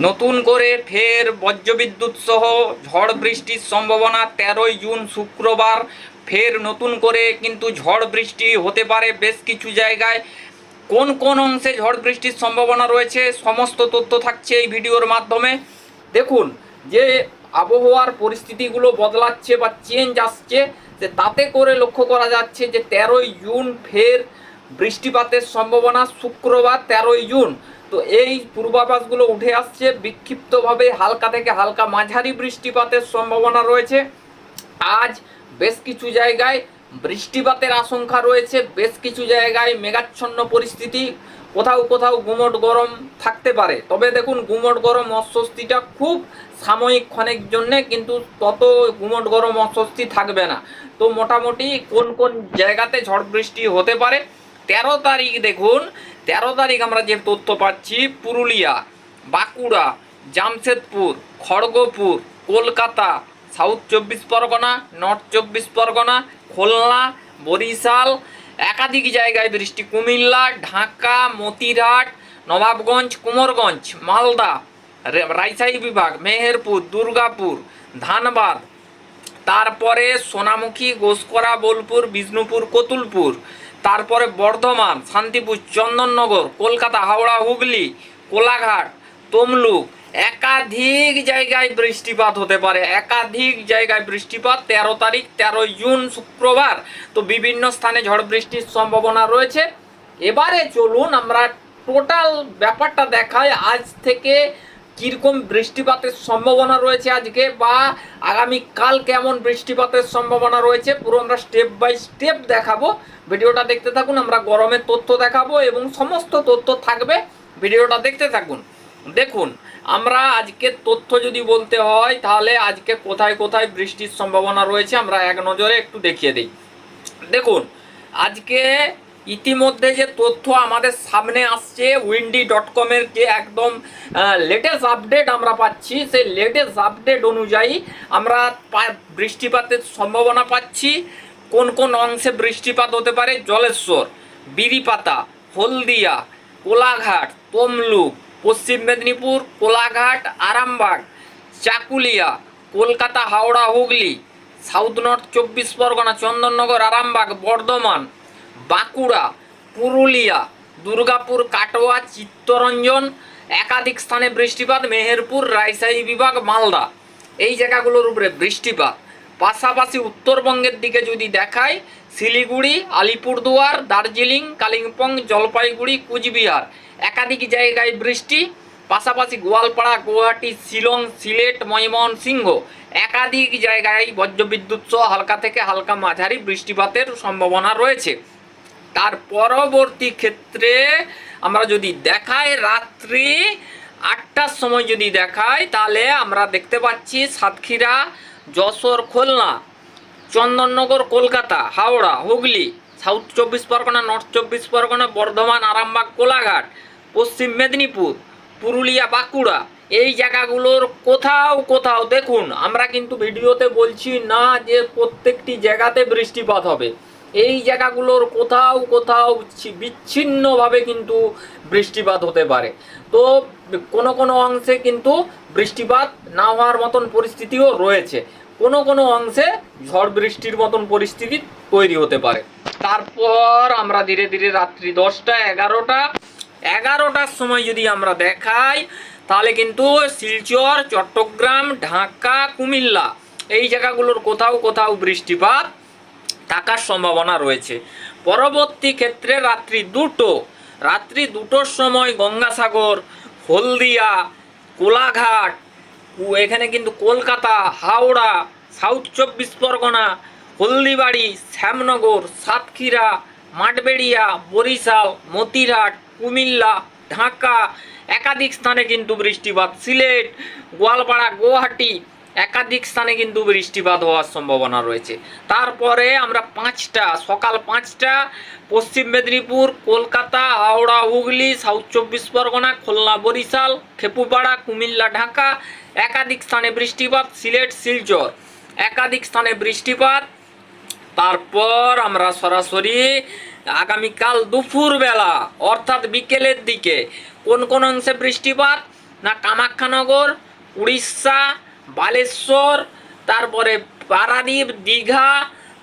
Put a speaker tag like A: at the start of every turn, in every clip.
A: নতুন করে ফের বজ্রবিদ্যুৎ সহ ঝড় বৃষ্টির সম্ভাবনা তেরোই জুন শুক্রবার। ফের নতুন করে কিন্তু ঝড় বৃষ্টি হতে পারে বেশ কিছু জায়গায়। কোন কোন অংশে ঝড় বৃষ্টির সম্ভাবনা রয়েছে সমস্ত তথ্য থাকছে এই ভিডিওর মাধ্যমে। দেখুন, যে আবহাওয়ার পরিস্থিতিগুলো বদলাচ্ছে বা চেঞ্জ আসছে যে তাতে করে লক্ষ্য করা যাচ্ছে যে তেরোই জুন ফের বৃষ্টিপাতের সম্ভাবনা শুক্রবার তেরোই জুন। তো এই পূর্বাভাসগুলো উঠে আসছে। বিক্ষিপ্তভাবে হালকা থেকে হালকা মাঝারি বৃষ্টিপাতের সম্ভাবনা রয়েছে। আজ বেশ কিছু জায়গায় বৃষ্টিপাতের আশঙ্কা রয়েছে। বেশ কিছু জায়গায় মেঘাচ্ছন্ন পরিস্থিতি। কোথাও কোথাও গুমট গরম থাকতে পারে। তবে দেখুন, গুমট গরম অস্বস্তিটা খুব সাময়িক ক্ষণের জন্যে, কিন্তু তত গুমট গরম অস্বস্তি থাকবে না। তো মোটামুটি কোন কোন জায়গাতে ঝড় বৃষ্টি হতে পারে? তেরো তারিখ দেখুন তেরো তারিখ আমরা যে তথ্য পাচ্ছি, পুরুলিয়া, বাঁকুড়া, জামশেদপুর, খড়গপুর, কলকাতা সাউথ চব্বিশ পরগনা নর্থ চব্বিশ পরগনা, খুলনা, বরিশাল, একাধিক জায়গায় বৃষ্টি কুমিল্লা, ঢাকা মতিরহাট নবাবগঞ্জ, কুমোরগঞ্জ, মালদা, রে- রাজশাহী বিভাগ, মেহেরপুর, দুর্গাপুর, ধানবাদ, তারপরে সোনামুখী, গোসকরা, বোলপুর, বিষ্ণুপুর, কতুলপুর তারপরে বর্ধমান, শান্তিপুর, চন্দননগর, কলকাতা, হাওড়া, হুগলি, কোলাঘাট, তমলুক। একাধিক জায়গায় বৃষ্টিপাত হতে পারে। একাধিক জায়গায় বৃষ্টিপাত তেরো তারিখ, তেরোই জুন, শুক্রবার। তো বিভিন্ন স্থানে ঝড় বৃষ্টির সম্ভাবনা রয়েছে। এবারে চলুন আমরা টোটাল ব্যাপারটা দেখায় আজ থেকে কীরকম বৃষ্টিপাতের সম্ভাবনা রয়েছে আজকে বা আগামী কাল কেমন বৃষ্টিপাতের সম্ভাবনা রয়েছে, পুরো আমরা স্টেপ বাই স্টেপ দেখাবো। ভিডিওটা দেখতে থাকুন, আমরা গরমের তথ্য দেখাবো এবং সমস্ত তথ্য থাকবে, ভিডিওটা দেখতে থাকুন। দেখুন, আমরা আজকে তথ্য যদি বলতে হয়, তাহলে আজকে কোথায় কোথায় বৃষ্টির সম্ভাবনা রয়েছে, আমরা এক নজরে একটু দেখিয়ে দিই। দেখুন, আজকে ইতিমধ্যে যে তথ্য আমাদের সামনে আসছে উইন্ডি ডট কমের যে একদম লেটেস্ট আপডেট আমরা পাচ্ছি, সেই লেটেস্ট আপডেট অনুযায়ী আমরা বৃষ্টিপাতের সম্ভাবনা পাচ্ছি। কোন কোন অংশে বৃষ্টিপাত হতে পারে? জলেশ্বর, বিরিপাতা, হলদিয়া, কোলাঘাট, তমলুক, পশ্চিম মেদিনীপুর, কোলাঘাট, আরামবাগ, চাকুলিয়া, কলকাতা, হাওড়া, হুগলি সাউথ নর্থ চব্বিশ পরগনা, চন্দননগর, আরামবাগ, বর্ধমান বাঁকুড়া, পুরুলিয়া, দুর্গাপুর, কাটোয়া, চিত্তরঞ্জন, একাধিক স্থানে বৃষ্টিপাত, মেহেরপুর, রাজশাহী বিভাগ, মালদা। এই জায়গাগুলোর উপরে বৃষ্টিপাত। পাশাপাশি উত্তরবঙ্গের দিকে যদি দেখাই, শিলিগুড়ি, আলিপুরদুয়ার, দার্জিলিং, কালিম্পং, জলপাইগুড়ি, কুচবিহার। একাধিক জায়গায় বৃষ্টি। পাশাপাশি গোয়ালপাড়া, গুয়াহাটি, শিলং, সিলেট, ময়মনসিংহ একাধিক জায়গায় বজ্রবিদ্যুৎ সহ হালকা থেকে হালকা মাঝারি বৃষ্টিপাতের সম্ভাবনা রয়েছে। তার পরবর্তী ক্ষেত্রে আমরা যদি দেখাই রাত্রি আটটার সময় যদি দেখাই, তাহলে আমরা দেখতে পাচ্ছি সাতক্ষীরা, যশোর, খুলনা, চন্দননগর, কলকাতা, হাওড়া, হুগলি সাউথ চব্বিশ পরগনা নর্থ চব্বিশ পরগনা, বর্ধমান, আরামবাগ, কোলাঘাট, পশ্চিম মেদিনীপুর, পুরুলিয়া, বাঁকুড়া, এই জায়গাগুলোর কোথাও কোথাও দেখুন, আমরা কিন্তু ভিডিওতে বলছি না যে প্রত্যেকটি জায়গাতে বৃষ্টিপাত হবে। এই জায়গাগুলোর কোথাও কোথাও বিচ্ছিন্নভাবে কিন্তু বৃষ্টিপাত হতে পারে। তো কোনো কোনো অংশে কিন্তু বৃষ্টিপাত না হওয়ার মতন পরিস্থিতিও রয়েছে। কোনো কোনো অংশে ঝড় বৃষ্টির মতন পরিস্থিতি তৈরি হতে পারে। তারপর আমরা ধীরে ধীরে রাত্রি দশটা, এগারোটা, এগারোটার সময় যদি আমরা দেখাই, তাহলে কিন্তু শিলচর, চট্টগ্রাম, ঢাকা, কুমিল্লা এই জায়গাগুলোর কোথাও কোথাও বৃষ্টিপাত থাকার সম্ভাবনা রয়েছে। পরবর্তী ক্ষেত্রে রাত্রি দুটো, রাত্রি দুটোর সময় গঙ্গাসাগর, হলদিয়া, কোলাঘাট এখানে কিন্তু কলকাতা, হাওড়া, সাউথ চব্বিশ পরগনা, হলদিবাড়ি, শ্যামনগর, সাতক্ষীরা, মাঠবেড়িয়া, বরিশাল, মতিরহাট, কুমিল্লা, ঢাকা। একাধিক স্থানে কিন্তু বৃষ্টিপাত। সিলেট, গোয়ালপাড়া, গুয়াহাটি একাধিক স্থানে কিন্তু বৃষ্টিপাত হওয়ার সম্ভাবনা রয়েছে। তারপরে আমরা পাঁচটা, সকাল পাঁচটা, পশ্চিম মেদিনীপুর, কলকাতা, হাওড়া, হুগলি, সাউথ চব্বিশ পরগনা, খুলনা, বরিশাল, খেপুপাড়া, কুমিল্লা, ঢাকা, একাধিক স্থানে বৃষ্টিপাত, সিলেট, শিলচর, একাধিক স্থানে বৃষ্টিপাত। তারপর আমরা সরাসরি আগামীকাল দুপুরবেলা, অর্থাৎ বিকেলের দিকে, কোন কোন অংশে বৃষ্টিপাত? না কামাখ্যানগর, উড়িষ্যা বালেশ্বর, তারপরে পারাদ্বীপ দীঘা,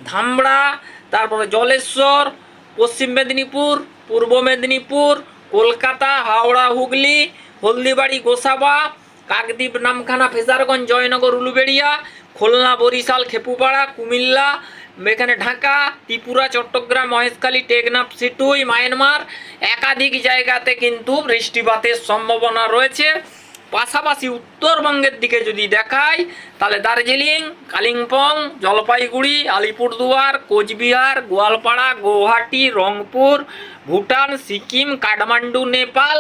A: ধামড়া, তারপরে জলেশ্বর, পশ্চিম মেদিনীপুর, পূর্ব মেদিনীপুর, কলকাতা, হাওড়া, হুগলি, হলদিবাড়ি, গোসাবা, কাকদ্বীপ, নামখানা, ফেজারগঞ্জ, জয়নগর, উলুবেড়িয়া, খুলনা, বরিশাল, খেপুপাড়া, কুমিল্লা, এখানে ঢাকা, ত্রিপুরা, চট্টগ্রাম, মহেশখালী, টেকনাফ, সিটুই, মায়ানমার। একাধিক জায়গাতে কিন্তু বৃষ্টিপাতের সম্ভাবনা রয়েছে। পাশাপাশি উত্তরবঙ্গের দিকে যদি দেখাই, তাহলে দার্জিলিং, কালিম্পং, জলপাইগুড়ি, আলিপুরদুয়ার, কোচবিহার, গোয়ালপাড়া গুয়াহাটি রংপুর, ভুটান, সিকিম, কাঠমান্ডু, নেপাল,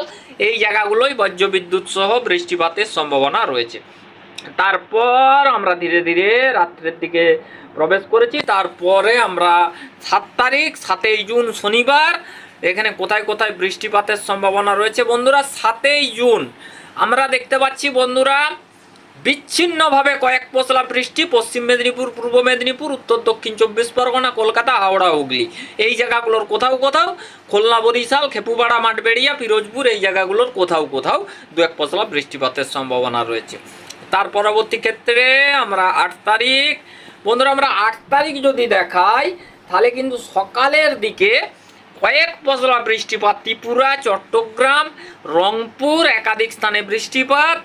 A: এই জায়গাগুলোই বজ্রবিদ্যুৎ সহ বৃষ্টিপাতের সম্ভাবনা রয়েছে। তারপর আমরা ধীরে ধীরে রাত্রের দিকে প্রবেশ করেছি। তারপরে আমরা সাত তারিখ, সাতই জুন শনিবার, এখানে কোথায় কোথায় বৃষ্টিপাতের সম্ভাবনা রয়েছে? বন্ধুরা, সাতই জুন আমরা দেখতে পাচ্ছি বন্ধুরা, বিচ্ছিন্নভাবে কয়েক পশলা বৃষ্টি, পশ্চিম মেদিনীপুর, পূর্ব মেদিনীপুর, উত্তর, দক্ষিণ চব্বিশ পরগনা, কলকাতা, হাওড়া, হুগলি। এই জায়গাগুলোর কোথাও কোথাও, খুলনা, বরিশাল, খেপুপাড়া, মাঠবেড়িয়া, পিরোজপুর, এই জায়গাগুলোর কোথাও কোথাও দু এক পশলা বৃষ্টিপাতের সম্ভাবনা রয়েছে। তার পরবর্তী ক্ষেত্রে আমরা আট তারিখ, বন্ধুরা আমরা আট তারিখ যদি দেখাই, তাহলে কিন্তু সকালের দিকে কয়েক পশলা বৃষ্টিপাত, ত্রিপুরা, চট্টগ্রাম, রংপুর একাধিক স্থানে বৃষ্টিপাত।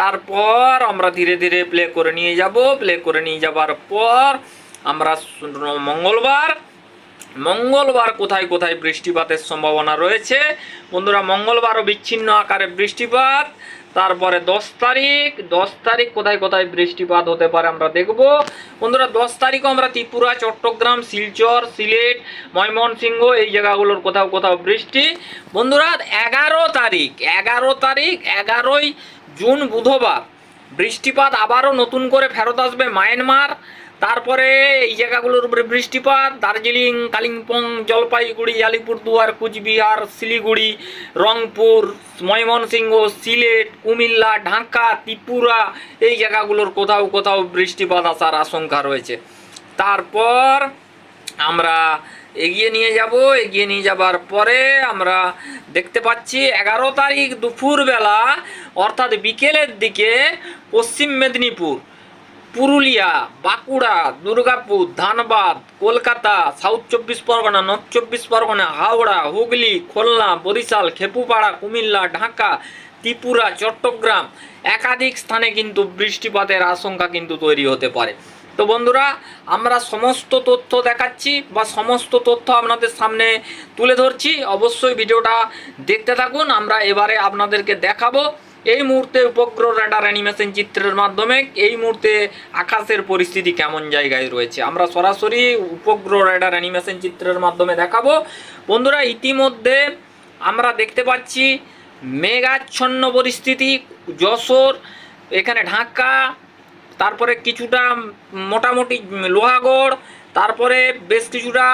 A: তারপর আমরা ধীরে ধীরে প্লে করে নিয়ে যাব প্লে করে নিয়ে যাবার পর আমরা মঙ্গলবার মঙ্গলবার কোথায় কোথায় বৃষ্টিপাতের সম্ভাবনা রয়েছে? বন্ধুরা, মঙ্গলবারও বিচ্ছিন্ন আকারে বৃষ্টিপাত। তারপরে দশ তারিখ দশ তারিখ কোথায় কোথায় বৃষ্টিপাত হতে পারে আমরা দেখব। বন্ধুরা, দশ তারিখও আমরা ত্রিপুরা, চট্টগ্রাম, শিলচর, সিলেট, ময়মনসিংহ এই জায়গাগুলোর কোথাও কোথাও বৃষ্টি। বন্ধুরা, এগারো তারিখ এগারো তারিখ, এগারোই জুন বুধবার। বৃষ্টিপাত আবারও নতুন করে ফেরত আসবে মায়ানমার। তারপরে এই জায়গাগুলোর উপরে বৃষ্টিপাত, দার্জিলিং, কালিম্পং, জলপাইগুড়ি আলিপুরদুয়ার কুচবিহার, শিলিগুড়ি, রংপুর, ময়মনসিংহ, সিলেট, কুমিল্লা, ঢাকা, ত্রিপুরা, এই জায়গাগুলোর কোথাও কোথাও বৃষ্টিপাত আসার আশঙ্কা রয়েছে। তারপর আমরা এগিয়ে নিয়ে যাব, এগিয়ে নিয়ে যাবার পরে আমরা দেখতে পাচ্ছি এগারো তারিখ দুপুরবেলা, অর্থাৎ বিকেলের দিকে পশ্চিম মেদিনীপুর, পুরুলিয়া, বাঁকুড়া, দুর্গাপুর, ধানবাদ, কলকাতা, সাউথ চব্বিশ পরগনা, নর্থ চব্বিশ পরগনা, হাওড়া, হুগলি, খুলনা, বরিশাল, খেপুপাড়া, কুমিল্লা, ঢাকা, ত্রিপুরা, চট্টগ্রাম একাধিক স্থানে কিন্তু বৃষ্টিপাতের আশঙ্কা কিন্তু তৈরি হতে পারে। তো বন্ধুরা, আমরা সমস্ত তথ্য দেখাচ্ছি বা সমস্ত তথ্য আপনাদের সামনে তুলে ধরছি। অবশ্যই ভিডিওটা দেখতে থাকুন, আমরা এবারে আপনাদেরকে দেখাবো। এই মুহূর্তে উপগ্রহ রেডার অ্যানিমেশন চিত্রের মাধ্যমে এই মুহূর্তে আকাশের পরিস্থিতি কেমন জায়গায় রয়েছে, আমরা সরাসরি উপগ্রহ রেডার অ্যানিমেশন চিত্রের মাধ্যমে দেখাবো। বন্ধুরা, ইতিমধ্যে আমরা দেখতে পাচ্ছি মেঘাচ্ছন্ন পরিস্থিতি, যশোর, এখানে ঢাকা তারপরে কিছুটা মোটামুটি লোহাগড়, তারপরে বেশ কিছুটা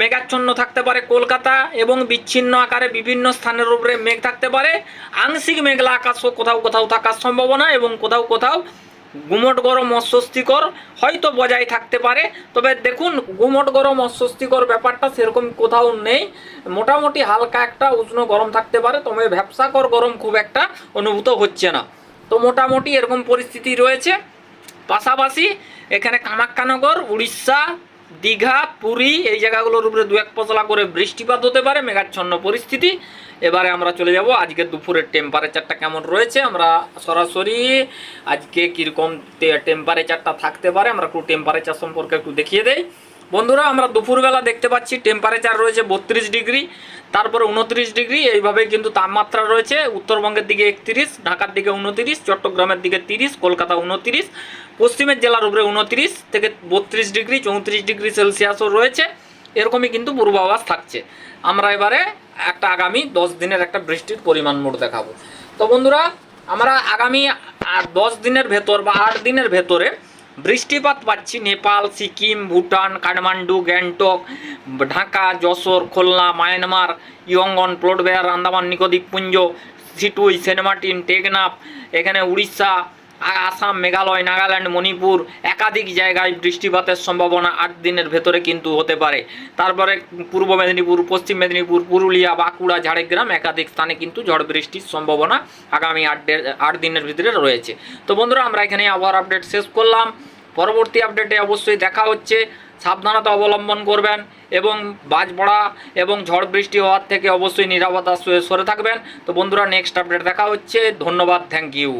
A: মেঘাচ্ছন্ন থাকতে পারে কলকাতা এবং বিচ্ছিন্ন আকারে বিভিন্ন স্থানের উপরে মেঘ থাকতে পারে। আংশিক মেঘলা আকাশও কোথাও কোথাও থাকার সম্ভাবনা এবং কোথাও কোথাও গুমট গরম অস্বস্তিকর হয়তো বজায় থাকতে পারে। তবে দেখুন, গুমট গরম অস্বস্তিকর ব্যাপারটা সেরকম কোথাও নেই। মোটামুটি হালকা একটা উষ্ণ গরম থাকতে পারে, তবে ব্যবসাকর গরম খুব একটা অনুভূত হচ্ছে না। তো মোটামুটি এরকম পরিস্থিতি রয়েছে। পাশাপাশি এখানে কামাখ্যানগর উড়িষ্যা, দীঘা, পুরী এই জায়গাগুলোর উপরে দু এক পশলা করে বৃষ্টিপাত হতে পারে, মেঘাচ্ছন্ন পরিস্থিতি। এবারে আমরা চলে যাব আজকে দুপুরের টেম্পারেচারটা কেমন রয়েছে? আমরা সরাসরি আজকে কীরকম টেম্পারেচারটা থাকতে পারে, আমরা একটু টেম্পারেচার সম্পর্কে একটু দেখিয়ে দেই। বন্ধুরা, আমরা দুপুরবেলা দেখতে পাচ্ছি টেম্পারেচার রয়েছে বত্রিশ ডিগ্রি, তারপরে উনত্রিশ ডিগ্রি এইভাবে কিন্তু তাপমাত্রা রয়েছে। উত্তরবঙ্গের দিকে একত্রিশ, ঢাকার দিকে উনত্রিশ, চট্টগ্রামের দিকে তিরিশ, কলকাতা উনত্রিশ, পশ্চিমের জেলার উপরে উনত্রিশ থেকে বত্রিশ ডিগ্রি, চৌত্রিশ ডিগ্রি সেলসিয়াসও রয়েছে। এরকমই কিন্তু পূর্বাভাস থাকছে। আমরা এবারে একটা আগামী দশ দিনের একটা বৃষ্টির পরিমাণ মোট দেখাবো। তো বন্ধুরা, আমরা আগামী দশ দিনের ভেতর বা আট দিনের ভেতরে বৃষ্টিপাত পাচ্ছি নেপাল, সিকিম, ভুটান, কাঠমান্ডু, গ্যাংটক, ঢাকা, যশোর, খুলনা, মায়ানমার ইয়ঙ্গন প্লোটবেয়ার আন্দামান নিকোদ্বীপপুঞ্জ সিটুই সেন্ট মার্টিন টেকনাফ, এখানে উড়িষ্যা আসাম, মেঘালয়, নাগাল্যান্ড, মণিপুর একাধিক জায়গায় বৃষ্টিপাতের সম্ভাবনা আট দিনের ভেতরে কিন্তু হতে পারে। তারপরে পূর্ব মেদিনীপুর, পশ্চিম মেদিনীপুর, পুরুলিয়া, বাঁকুড়া, ঝাড়গ্রাম একাধিক স্থানে কিন্তু ঝড় বৃষ্টির সম্ভাবনা আগামী আট আট দিনের ভিতরে রয়েছে। তো বন্ধুরা, আমরা এখানে আবহাওয়ার আপডেট শেষ করলাম। পরবর্তী আপডেটে অবশ্যই দেখা হচ্ছে। সাবধানতা অবলম্বন করবেন এবং বাজ পড়া এবং ঝড় বৃষ্টি হওয়ার থেকে অবশ্যই নিরাপত্তা সরে থাকবেন। তো বন্ধুরা নেক্সট আপডেট দেখা হচ্ছে। ধন্যবাদ থ্যাংক ইউ